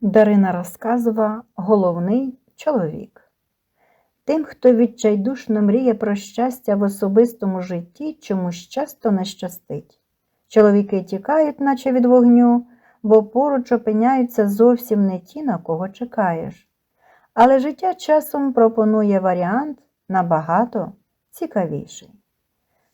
Дарина розказова головний чоловік. Тим, хто відчайдушно мріє про щастя в особистому житті, чомусь часто не щастить. Чоловіки тікають, наче від вогню, бо поруч опиняються зовсім не ті, на кого чекаєш. Але життя часом пропонує варіант набагато цікавіший.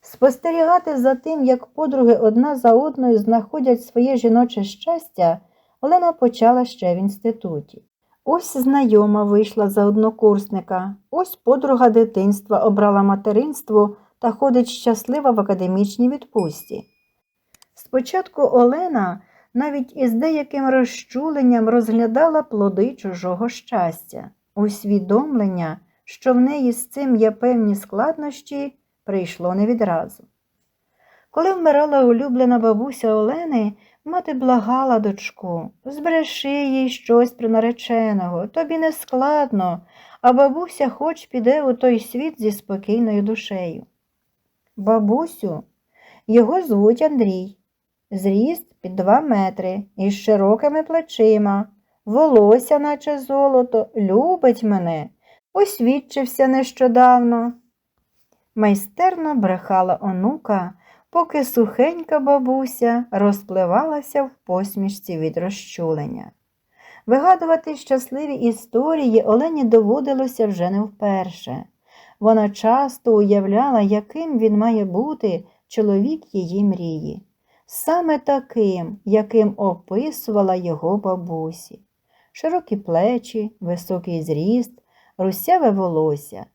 Спостерігати за тим, як подруги одна за одною знаходять своє жіноче щастя, Олена почала ще в інституті. Ось знайома вийшла за однокурсника, ось подруга дитинства обрала материнство та ходить щаслива в академічній відпустці. Спочатку Олена навіть із деяким розчуленням розглядала плоди чужого щастя, усвідомлення, що в неї з цим є певні складнощі, прийшло не відразу. Коли вмирала улюблена бабуся Олени, мати благала дочку, збреши їй щось про нареченого, тобі не складно, а бабуся хоч піде у той світ зі спокійною душею. Бабусю, його звуть Андрій, зріст під два метри, із широкими плечима, волосся, наче золото, любить мене, освідчився нещодавно. Майстерно брехала онука, поки сухенька бабуся розпливалася в посмішці від розчулення. Вигадувати щасливі історії Олені доводилося вже не вперше. Вона часто уявляла, яким він має бути чоловік її мрії, саме таким, яким описувала його бабусі. Широкі плечі, високий зріст, русяве волосся.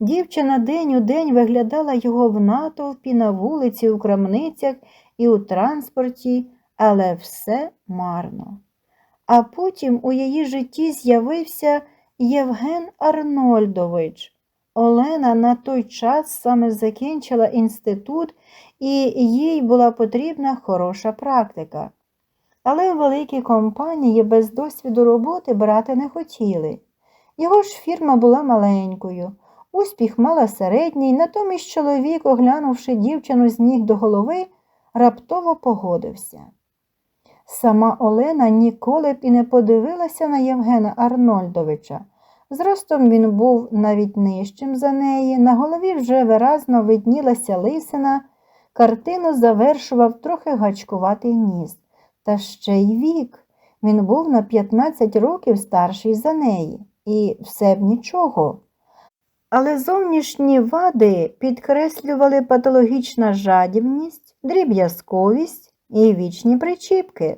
Дівчина день у день виглядала його в натовпі, на вулиці, у крамницях і у транспорті, але все марно. А потім у її житті з'явився Євген Арнольдович. Олена на той час саме закінчила інститут, і їй була потрібна хороша практика. Але в великій компанії без досвіду роботи брати не хотіли. Його ж фірма була маленькою. Успіх мала середній, натомість чоловік, оглянувши дівчину з ніг до голови, раптово погодився. Сама Олена ніколи б і не подивилася на Євгена Арнольдовича. Зростом він був навіть нижчим за неї, на голові вже виразно виднілася лисина, картину завершував трохи гачкуватий ніс. Та ще й вік. Він був на 15 років старший за неї, і все б нічого. Але зовнішні вади підкреслювали патологічна жадібність, дріб'язковість і вічні причіпки.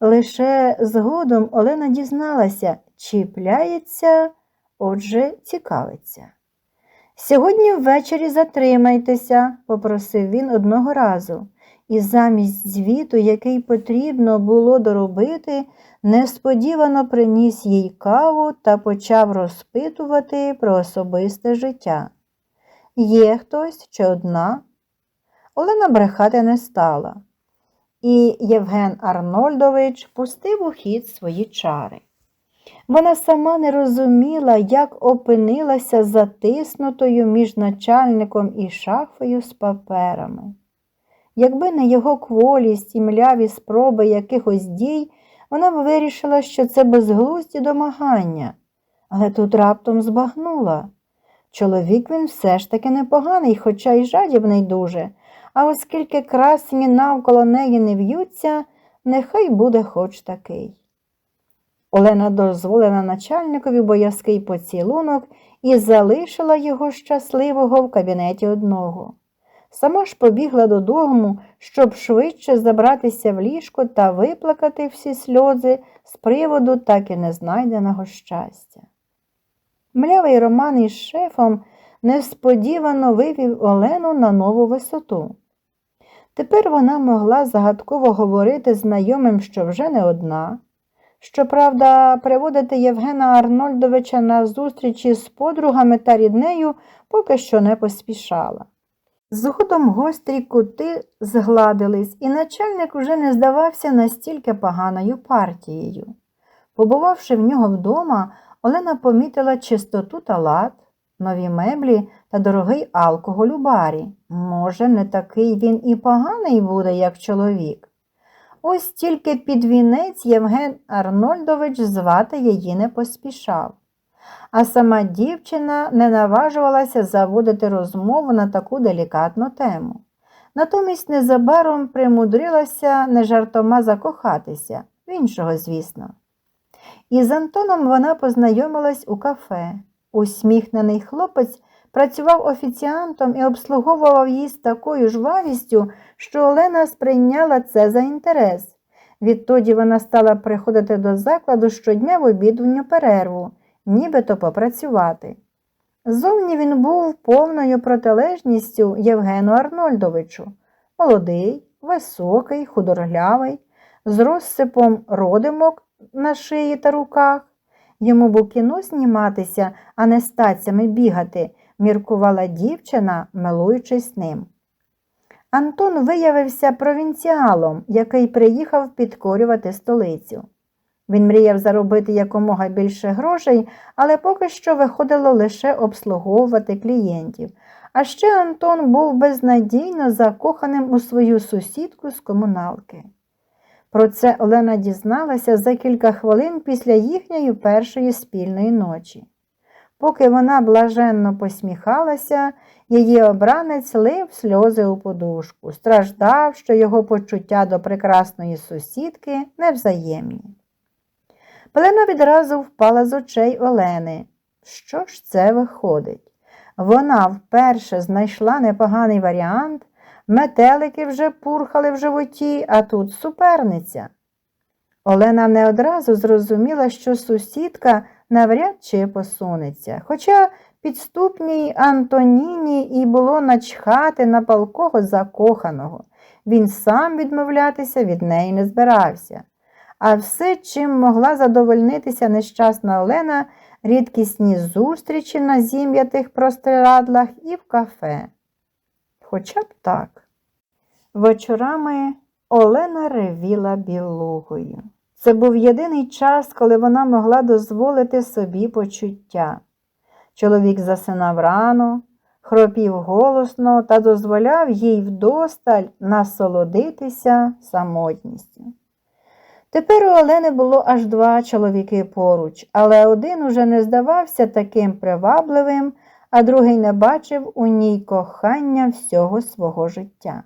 Лише згодом Олена дізналася, чіпляється, отже, цікавиться. Сьогодні ввечері затримайтеся, попросив він одного разу, і замість звіту, який потрібно було доробити, несподівано приніс їй каву та почав розпитувати про особисте життя. Є хтось чи одна? Олена брехати не стала, і Євген Арнольдович пустив у хід свої чари. Вона сама не розуміла, як опинилася затиснутою між начальником і шафою з паперами. Якби не його кволість і мляві спроби якихось дій, вона б вирішила, що це безглузді домагання, але тут раптом збагнула. Чоловік він все ж таки непоганий, хоча й жадібний дуже, а оскільки красні навколо неї не в'ються, нехай буде хоч такий. Олена дозволила начальникові боязкий поцілунок і залишила його щасливого в кабінеті одного. Сама ж побігла додому, щоб швидше забратися в ліжко та виплакати всі сльози з приводу так і незнайденого щастя. Млявий роман із шефом несподівано вивів Олену на нову висоту. Тепер вона могла загадково говорити знайомим, що вже не одна. Щоправда, приводити Євгена Арнольдовича на зустрічі з подругами та ріднею поки що не поспішала. Згодом гострі кути згладились, і начальник уже не здавався настільки поганою партією. Побувавши в нього вдома, Олена помітила чистоту та лад, нові меблі та дорогий алкоголь у барі. Може, не такий він і поганий буде, як чоловік. Ось тільки під вінець Євген Арнольдович звати її не поспішав. А сама дівчина не наважувалася заводити розмову на таку делікатну тему. Натомість незабаром примудрилася не жартома закохатися, в іншого, звісно. Із Антоном вона познайомилась у кафе. Усміхнений хлопець працював офіціантом і обслуговував її з такою жвавістю, що Олена сприйняла це за інтерес. Відтоді вона стала приходити до закладу щодня в обідню перерву, нібито попрацювати. Зовні він був повною протилежністю Євгену Арнольдовичу. Молодий, високий, худорлявий, з розсипом родимок на шиї та руках. Йому б у кіно зніматися, а не стацями бігати, міркувала дівчина, милуючись ним. Антон виявився провінціалом, який приїхав підкорювати столицю. Він мріяв заробити якомога більше грошей, але поки що виходило лише обслуговувати клієнтів. А ще Антон був безнадійно закоханим у свою сусідку з комуналки. Про це Олена дізналася за кілька хвилин після їхньої першої спільної ночі. Поки вона блаженно посміхалася, її обранець лив сльози у подушку, страждав, що його почуття до прекрасної сусідки невзаємні. Пелена відразу впала з очей Олени. Що ж це виходить? Вона вперше знайшла непоганий варіант, метелики вже пурхали в животі, а тут суперниця. Олена не одразу зрозуміла, що сусідка навряд чи посунеться, хоча підступній Антоніні і було начхати на палкого закоханого. Він сам відмовлятися від неї не збирався. А все, чим могла задовольнитися нещасна Олена, рідкісні зустрічі на зім'ятих простирадлах і в кафе. Хоча б так. Вечорами Олена ревіла білугою. Це був єдиний час, коли вона могла дозволити собі почуття. Чоловік засинав рано, хропів голосно та дозволяв їй вдосталь насолодитися самотністю. Тепер у Олени було аж два чоловіки поруч, але один уже не здавався таким привабливим, а другий не бачив у ній кохання всього свого життя.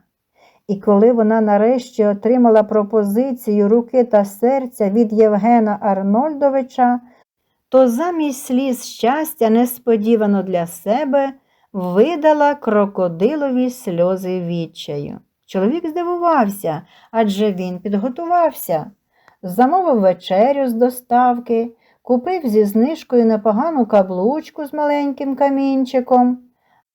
І коли вона нарешті отримала пропозицію руки та серця від Євгена Арнольдовича, то замість сліз щастя несподівано для себе видала крокодилові сльози відчаю. Чоловік здивувався, адже він підготувався. Замовив вечерю з доставки, купив зі знижкою непогану каблучку з маленьким камінчиком.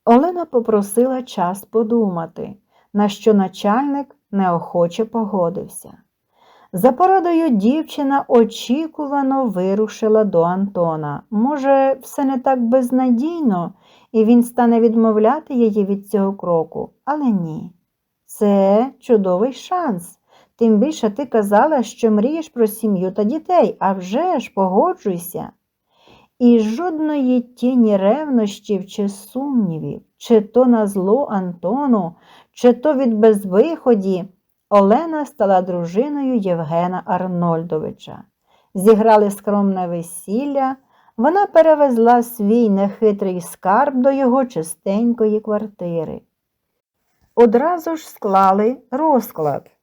Олена попросила час подумати, на що начальник неохоче погодився. За порадою дівчина очікувано вирушила до Антона. Може, все не так безнадійно, і він стане відмовляти її від цього кроку, але ні. Це чудовий шанс. Тим більше ти казала, що мрієш про сім'ю та дітей, а вже ж погоджуйся. І жодної тіні ревнощів чи сумнівів, чи то на зло Антону, чи то від безвиході, Олена стала дружиною Євгена Арнольдовича. Зіграли скромне весілля, вона перевезла свій нехитрий скарб до його чистенької квартири. Одразу ж склали розклад.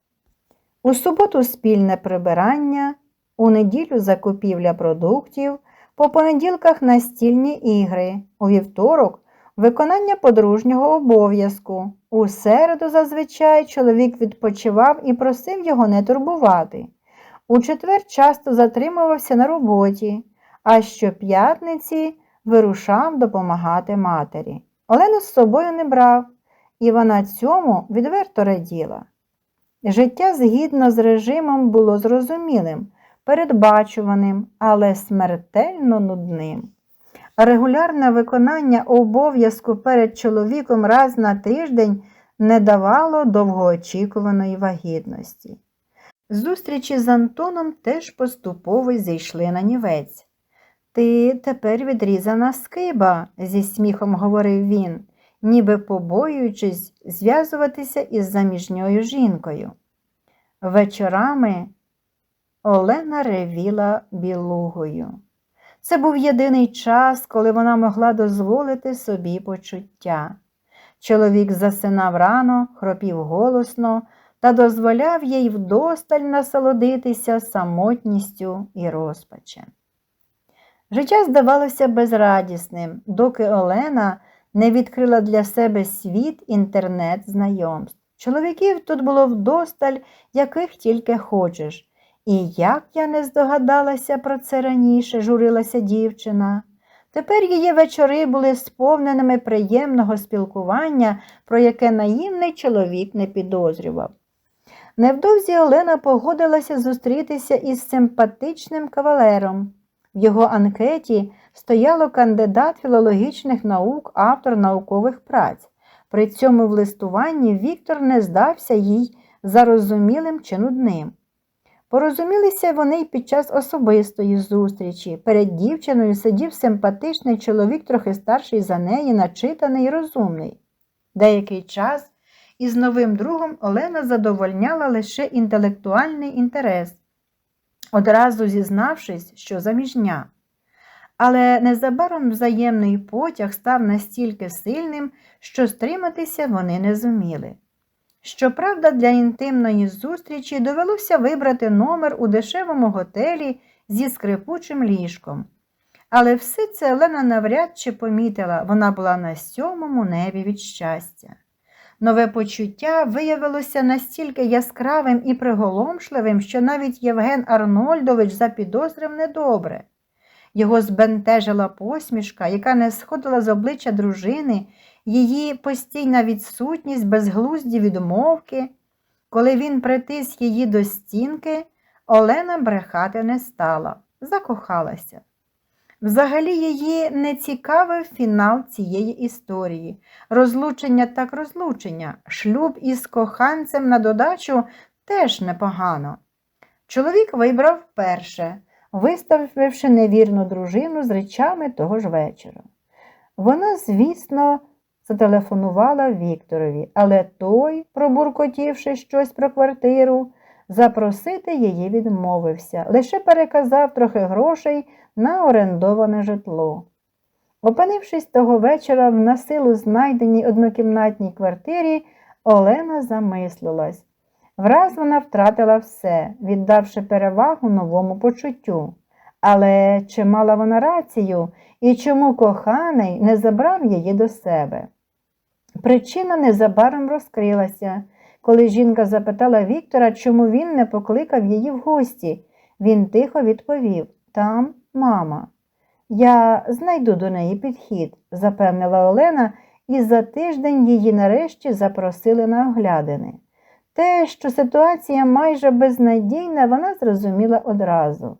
У суботу спільне прибирання, у неділю закупівля продуктів, по понеділках настільні ігри, у вівторок виконання подружнього обов'язку. У середу зазвичай чоловік відпочивав і просив його не турбувати. У четвер часто затримувався на роботі, а щоп'ятниці вирушав допомагати матері. Олену з собою не брав, і вона цьому відверто раділа. Життя згідно з режимом було зрозумілим, передбачуваним, але смертельно нудним. Регулярне виконання обов'язку перед чоловіком раз на тиждень не давало довгоочікуваної вагітності. Зустрічі з Антоном теж поступово зійшли на нівець. Ти тепер відрізана скиба, зі сміхом говорив він ніби побоюючись зв'язуватися із заміжньою жінкою. Вечорами Олена ревіла білугою. Це був єдиний час, коли вона могла дозволити собі почуття. Чоловік засинав рано, хропів голосно та дозволяв їй вдосталь насолодитися самотністю і розпачем. Життя здавалося безрадісним, доки Олена не відкрила для себе світ інтернет-знайомств. Чоловіків тут було вдосталь, яких тільки хочеш. І як я не здогадалася про це раніше, журилася дівчина. Тепер її вечори були сповненими приємного спілкування, про яке наївний чоловік не підозрював. Невдовзі Олена погодилася зустрітися із симпатичним кавалером. В його анкеті стояло кандидат філологічних наук, автор наукових праць. При цьому в листуванні Віктор не здався їй зарозумілим чи нудним. Порозумілися вони й під час особистої зустрічі. Перед дівчиною сидів симпатичний чоловік, трохи старший за неї, начитаний і розумний. Деякий час із новим другом Олена задовольняла лише інтелектуальний інтерес, одразу зізнавшись, що заміжня. Але незабаром взаємний потяг став настільки сильним, що стриматися вони не зуміли. Щоправда, для інтимної зустрічі довелося вибрати номер у дешевому готелі зі скрипучим ліжком. Але все це Олена навряд чи помітила, вона була на сьомому небі від щастя. Нове почуття виявилося настільки яскравим і приголомшливим, що навіть Євген Арнольдович запідозрив недобре. Його збентежила посмішка, яка не сходила з обличчя дружини, її постійна відсутність, безглузді відмовки. Коли він притис її до стінки, Олена брехати не стала, закохалася. Взагалі її не цікавив фінал цієї історії. Розлучення так розлучення, шлюб із коханцем на додачу теж непогано. Чоловік вибрав перше, виставивши невірну дружину з речами того ж вечора. Вона, звісно, зателефонувала Вікторові, але той, пробуркотівши щось про квартиру, запросити її відмовився, лише переказав трохи грошей на орендоване житло. Опинившись того вечора в насилу знайденій однокімнатній квартирі, Олена замислилась. Враз вона втратила все, віддавши перевагу новому почуттю. Але чи мала вона рацію і чому коханий не забрав її до себе? Причина незабаром розкрилася, коли жінка запитала Віктора, чому він не покликав її в гості. Він тихо відповів Там мама. Я знайду до неї підхід, запевнила Олена, і за тиждень її нарешті запросили на оглядини. Те, що ситуація майже безнадійна, вона зрозуміла одразу.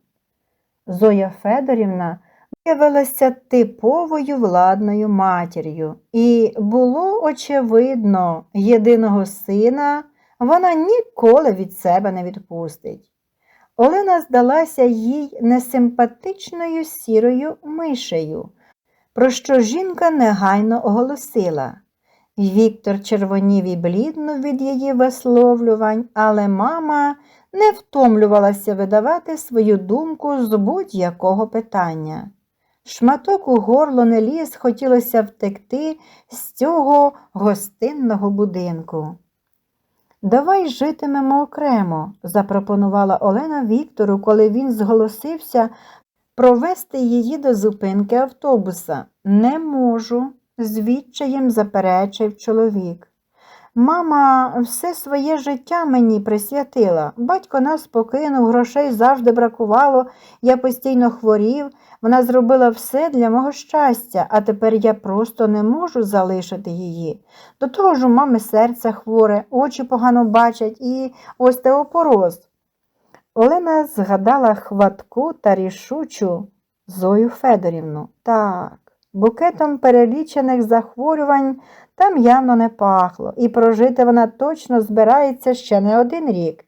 Зоя Федорівна виявилася типовою владною матір'ю, і було очевидно, єдиного сина вона ніколи від себе не відпустить. Олена здалася їй несимпатичною сірою мишею, про що жінка негайно оголосила. Віктор червонів і блідно від її висловлювань, але мама не втомлювалася видавати свою думку з будь-якого питання. Шматок у горло не ліз, хотілося втекти з цього гостинного будинку. Давай житимемо окремо, запропонувала Олена Віктору, коли він зголосився провести її до зупинки автобуса. Не можу, з відчаєм заперечив чоловік. Мама все своє життя мені присвятила. Батько нас покинув, грошей завжди бракувало, я постійно хворів, вона зробила все для мого щастя, а тепер я просто не можу залишити її. До того ж у мами серце хворе, очі погано бачать і остеопороз. Олена згадала хватку та рішучу Зою Федорівну. Так, букетом перелічених захворювань там явно не пахло, і прожити вона точно збирається ще не один рік.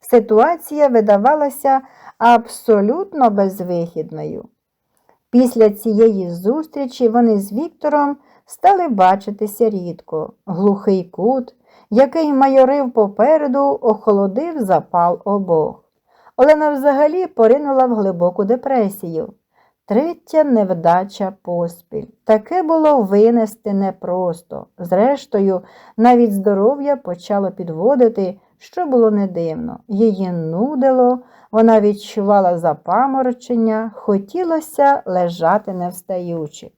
Ситуація видавалася абсолютно безвихідною. Після цієї зустрічі вони з Віктором стали бачитися рідко. Глухий кут, який майорив попереду, охолодив запал обох. Олена взагалі поринула в глибоку депресію. Третя невдача поспіль. Таке було винести непросто. Зрештою, навіть здоров'я почало підводити, що було не дивно. Її нудило, вона відчувала запаморочення, хотілося лежати не встаючи.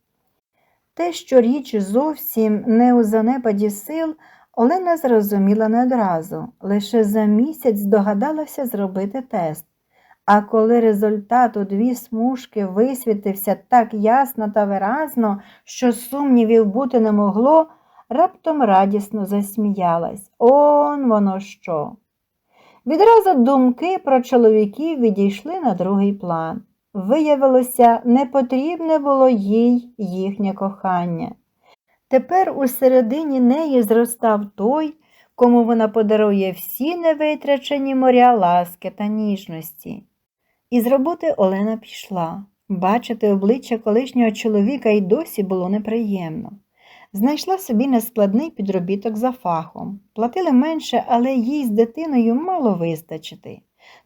Те, що річ зовсім не у занепаді сил, Олена зрозуміла не одразу, лише за місяць здогадалася зробити тест. А коли результат у дві смужки висвітився так ясно та виразно, що сумнівів бути не могло, раптом радісно засміялась. Он воно що. Відразу думки про чоловіків відійшли на другий план. Виявилося, не потрібне було їй їхнє кохання. Тепер у середині неї зростав той, кому вона подарує всі невитрачені моря ласки та ніжності. Із роботи Олена пішла. Бачити обличчя колишнього чоловіка й досі було неприємно. Знайшла собі нескладний підробіток за фахом. Платили менше, але їй з дитиною мало вистачити.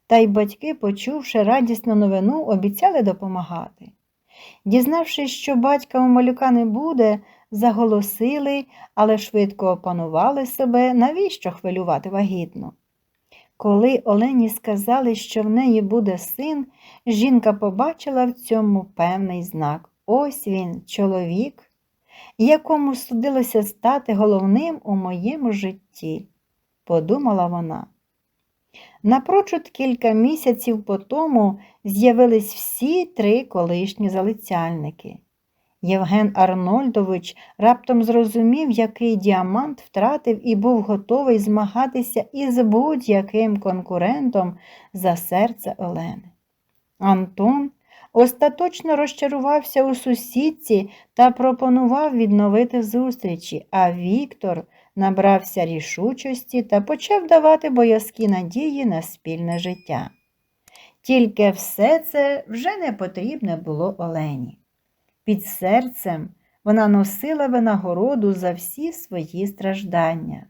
Та й батьки, почувши радісну новину, обіцяли допомагати. Дізнавшись, що батька у малюка не буде, заголосили, але швидко опанували себе, навіщо хвилювати вагітно. Коли Олені сказали, що в неї буде син, жінка побачила в цьому певний знак. Ось він, чоловік, якому судилося стати головним у моєму житті, подумала вона. Напрочуд кілька місяців по тому з'явились всі три колишні залицяльники. Євген Арнольдович раптом зрозумів, який діамант втратив і був готовий змагатися із будь-яким конкурентом за серце Олени. Антон остаточно розчарувався у сусідці та пропонував відновити зустрічі, а Віктор набрався рішучості та почав давати боязкі надії на спільне життя. Тільки все це вже не потрібне було Олені. Під серцем вона носила винагороду за всі свої страждання.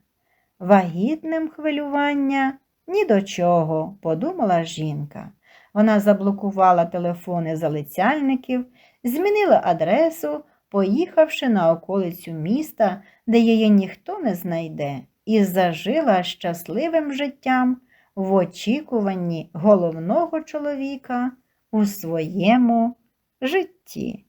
Вагітним хвилювання ні до чого, подумала жінка. Вона заблокувала телефони залицяльників, змінила адресу, поїхавши на околицю міста, де її ніхто не знайде, і зажила щасливим життям в очікуванні головного чоловіка у своєму житті.